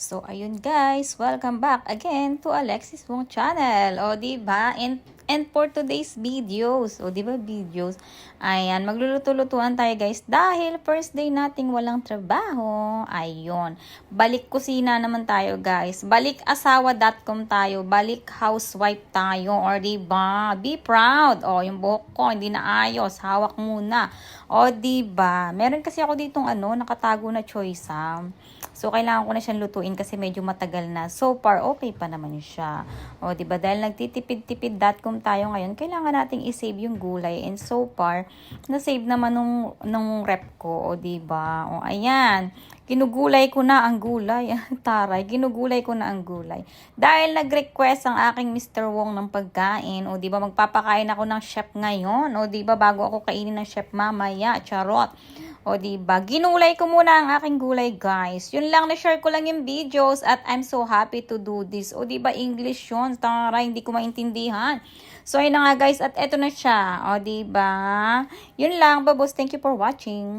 So, ayun guys, welcome back again to Alexis Wong channel. O, di ba? And, and for today's videos, o, di ba videos? Ayan, magluluto-lutuan tayo guys. Dahil first day nating walang trabaho. Ayun. Balik kusina naman tayo guys. Balik asawa.com tayo. Balik housewife tayo. Or di ba? Be proud. O, yung buhok ko, hindi na ayos. Hawak muna. O, di ba? Meron kasi ako ditong ano, nakatago na choice So, kailangan ko na siyang lutuin kasi medyo matagal na. So far, okay pa naman siya. O, di ba? Dahil nagtitipid-tipid.com tayo ngayon, kailangan nating i-save yung gulay. And so far, na-save naman nung, nung rep ko. O, di ba? O, ayan. Ginugulay ko na ang gulay. Taray, ginugulay ko na ang gulay. Dahil nag-request ang aking Mr. Wong ng pagkain. O, di ba? Magpapakain ako ng chef ngayon. O, di ba? Bago ako kainin ng chef mamaya. Charot. O, di ba? Ginulay ko muna ang aking gulay, guys. Yun lang, na-share ko lang yung videos at I'm so happy to do this. O, di ba? English yun. Tara, hindi ko maintindihan. So, ayun na nga, guys. At eto na siya. O, di ba? Yun lang, babos. Thank you for watching.